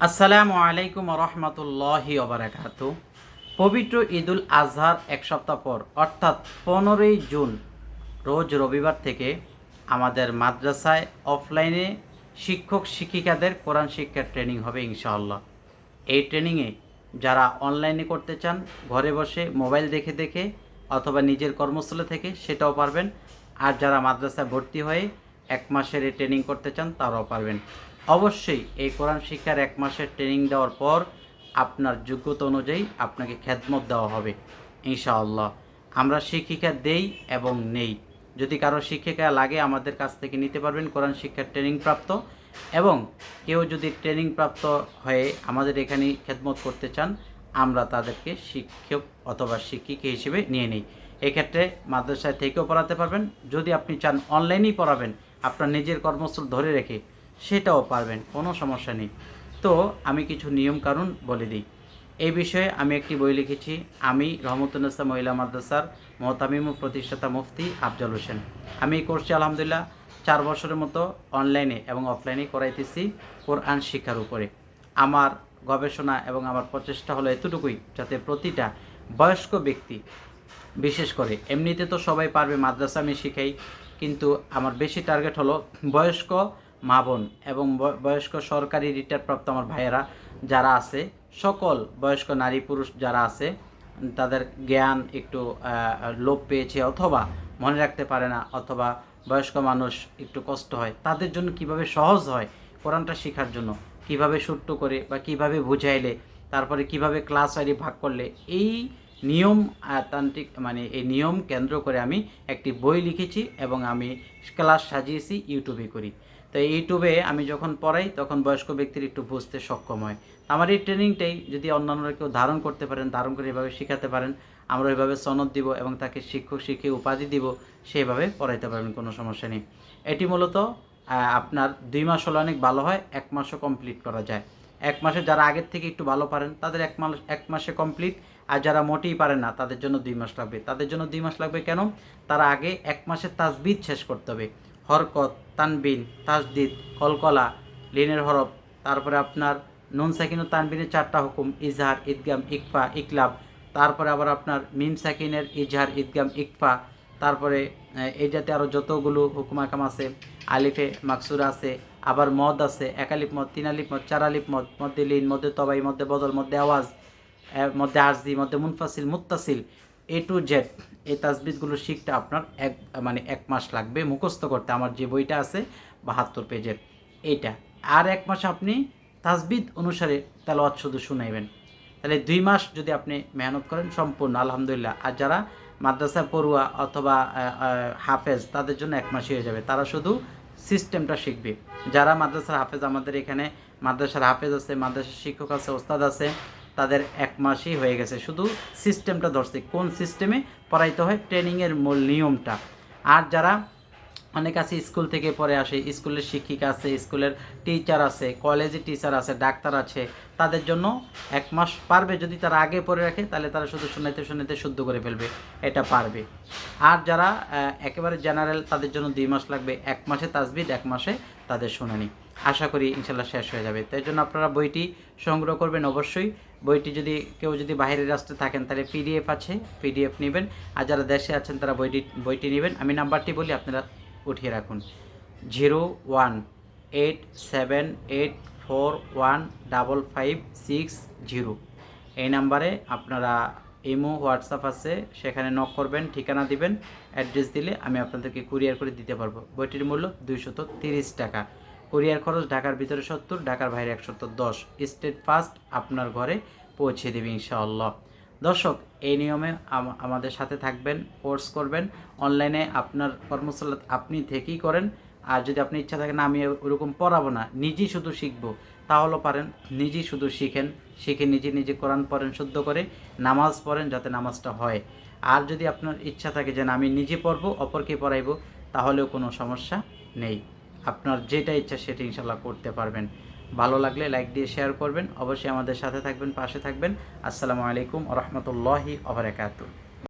আসসালামু আলাইকুম রহমতুল্লাহি ওবরাকাত। পবিত্র ঈদুল আজহার এক সপ্তাহ পর, অর্থাৎ পনেরোই জুন, রোজ রবিবার থেকে আমাদের মাদ্রাসায় অফলাইনে শিক্ষক শিক্ষিকাদের কোরআন শিক্ষার ট্রেনিং হবে ইনশাআল্লাহ। এই ট্রেনিংয়ে যারা অনলাইনে করতে চান, ঘরে বসে মোবাইল দেখে দেখে অথবা নিজের কর্মস্থলে থেকে সেটাও পারবেন। আর যারা মাদ্রাসায় ভর্তি হয়ে এক মাসের এই ট্রেনিং করতে চান, তারাও পারবেন। অবশ্যই এই কোরআন শিক্ষার এক মাসের ট্রেনিং দেওয়ার পর আপনার যোগ্যতা অনুযায়ী আপনাকে খেদমত দেওয়া হবে, ইনশাআল্লাহ। আমরা শিক্ষিকা দেই এবং নেই। যদি কারও শিক্ষিকা লাগে, আমাদের কাছ থেকে নিতে পারবেন কোরআন শিক্ষার ট্রেনিং প্রাপ্ত এবং কেউ যদি ট্রেনিং প্রাপ্ত হয়ে আমাদের এখানে খেদমত করতে চান, আমরা তাদেরকে শিক্ষক অথবা শিক্ষিকা হিসেবে নিয়ে নিই। এক্ষেত্রে মাদ্রাসায় থেকেও পড়াতে পারবেন। যদি আপনি চান অনলাইনেই পড়াবেন আপনার নিজের কর্মস্থল ধরে রেখে সেটাও পারবেন, কোনো সমস্যা নেই। তো আমি কিছু নিয়ম কানুন বলে দিই। এই বিষয়ে আমি একটি বই লিখেছি, আমি রহমতুন্নেসা মহিলা মাদ্রাসার মহতামিম প্রতিষ্ঠাতা মুফতি আফজাল হোসেন। আমি এই কোর্সটি আলহামদুলিল্লাহ চার বছরের মতো অনলাইনে এবং অফলাইনে করাইতেছি কোরআন শিক্ষার উপরে। আমার গবেষণা এবং আমার প্রচেষ্টা হলো এতটুকুই যাতে প্রতিটা বয়স্ক ব্যক্তি, বিশেষ করে এমনিতে তো সবাই পারবে মাদ্রাসা আমি শিখাই কিন্তু আমার বেশি টার্গেট হলো বয়স্ক মা বোন এবং বয়- বয়স্ক সরকারি রিটায়ার প্রাপ্ত আমার ভাইয়েরা যারা আছে, সকল বয়স্ক নারী পুরুষ যারা আছে, তাদের জ্ঞান একটু লোপ পেয়েছে অথবা মনে রাখতে পারে না অথবা বয়স্ক মানুষ একটু কষ্ট হয়, তাদের জন্য কীভাবে সহজ হয় কোরআনটা শেখার জন্য, কীভাবে সুট্টু করে বা কীভাবে বুঝাইলে, তারপরে কীভাবে ক্লাস ওয়ারি ভাগ করলে, এই নিয়ম তান্ত্রিক মানে এই নিয়ম কেন্দ্র করে আমি একটি বই লিখেছি এবং আমি ক্লাস সাজিয়েছি ইউটিউবে করি। তো ইউটিউবে আমি যখন পড়াই, তখন বয়স্ক ব্যক্তির একটু বুঝতে সক্ষম হয়। আমার এই ট্রেনিংটাই যদি অন্যান্যরা কেউ ধারণ করতে পারেন, ধারণ করে এভাবে শেখাতে পারেন, আমরা এভাবে সনদ দিব এবং তাকে শিক্ষক শিখিয়ে উপাধি দিব, সেভাবে পড়াইতে পারবেন, কোনো সমস্যা নেই। এটি মূলত আপনার দুই মাস হলে অনেক ভালো হয়, এক মাসও কমপ্লিট করা যায়। এক মাসে যারা আগের থেকে একটু ভালো পারেন, তাদের এক মাস, এক মাসে কমপ্লিট আর যারা মোটেই পারেন না, তাদের জন্য দুই মাস লাগবে। তাদের জন্য দুই মাস লাগবে কেন? তারা আগে এক মাসের তাজবিদ শেষ করতে হবে। হরকত তানবিন তাজদিদ কলকলা, লিনের হরফ, তারপরে আপনার নুন সাকিন তানবিনের চারটা হুকুম, ইজহার, ঈদগাম, ইকফা, ইকলাব, তারপরে আবার আপনার মিম সাকিনের ইজহার, ঈদগাম, ইকফা তারপরে আহ, এই জাতীয় আরও যতগুলো হুকুম আকাম আছে আলিফে মাকসুর আছে আবার মদ আছে একালিপ মদ তিন আলিপ মদ চার আলিপ মদ মধ্যে লিন মধ্যে তবাই মধ্যে বদল মধ্যে আওয়াজ মধ্যে আরজি মধ্যে মুনফাসিল মুত্তাসিল এ টু জেড এই তাজবিদগুলো শিখতে আপনার এক মানে এক মাস লাগবে মুখস্থ করতে। আমার যে বইটা আছে বাহাত্তর পেজের এইটা। আর এক মাস আপনি তাজবিদ অনুসারে তেলাওয়াত শুধু শুনাইবেন। তাহলে দুই মাস যদি আপনি মেহনত করেন সম্পূর্ণ আলহামদুলিল্লাহ। আর যারা মাদ্রাসা পড়ুয়া অথবা হাফেজ তাদের জন্য এক মাসই হয়ে যাবে। তারা শুধু সিস্টেমটা শিখবে। যারা মাদ্রাসার হাফেজ, আমাদের এখানে মাদ্রাসার হাফেজ আছে, মাদ্রাসার শিক্ষক আছে, ওস্তাদ আছে, তাদের এক মাসই হয়ে গেছে। শুধু সিস্টেমটা ধরছে। কোন সিস্টেমে? পড়াইতে হয় ট্রেনিংয়ের মূল নিয়মটা। আর যারা অনেক আছে স্কুল থেকে পড়ে আসে, স্কুলের শিক্ষিকা আছে, স্কুলের টিচার আছে কলেজের টিচার আছে, ডাক্তার আছে। তাদের জন্য এক মাস পারবে যদি তারা আগে পড়ে রাখে, তাহলে তারা শুধু শোনাইতে শোনাইতে শুদ্ধ করে ফেলবে, এটা পারবে। আর যারা একেবারে জেনারেল তাদের জন্য দুই মাস লাগবে, এক মাসে তাজবিদ এক মাসে তাদের শুনানি। আশা করি ইনশাল্লাহ শেষ হয়ে যাবে। তাই জন্য আপনারা বইটি সংগ্রহ করবেন অবশ্যই। বইটি যদি কেউ যদি বাইরের রাস্তায় থাকেন, তাহলে পিডিএফ আছে পিডিএফ নেবেন। আর যারা দেশে আছেন, তারা বইটি বইটি নেবেন। আমি নাম্বারটি বলি, আপনারা উঠিয়ে রাখুন। Zero one eight seven eight four one double five six zero. এই নাম্বারে আপনারা ইমো, হোয়াটসঅ্যাপ আছে, সেখানে নক করবেন, ঠিকানা দিবেন অ্যাড্রেস দিলে আমি আপনাদেরকে কুরিয়ার করে দিতে পারব। বইটির মূল্য দুইশত তিরিশ টাকা। কুরিয়ার খরচ ঢাকার ভিতরে সত্তর, ঢাকার বাইরে একশত দশ। স্টেট ফার্স্ট আপনার ঘরে পৌঁছে দেবে ইনশাআল্লাহ। দর্শক, এই নিয়মে আমাদের সাথে থাকবেন কোর্স করবেন। অনলাইনে আপনার কর্মশালা আপনি থেকেই করেন। আর যদি আপনি ইচ্ছা থাকে না, আমি ওরকম পড়াবো না, নিজেই শুধু শিখব। তাহলেও পারেন, নিজেই শুধু শিখেন। শিখে নিজে নিজে কোরআন পড়েন শুদ্ধ করে, নামাজ পড়েন যাতে নামাজটা হয়। আর যদি আপনার ইচ্ছা থাকে যে আমি নিজে পড়ব, অপরকে পড়াইবো, তাহলেও কোনো সমস্যা নেই। আপনার যেটা ইচ্ছা সেটা ইনশাল্লাহ করতে পারবেন। ভালো লাগলে লাইক দিয়ে শেয়ার করবেন। অবশ্যই আমাদের সাথে থাকবেন, পাশে থাকবেন। আসসালামু আলাইকুম রহমতুল্লাহি আবরাকাতু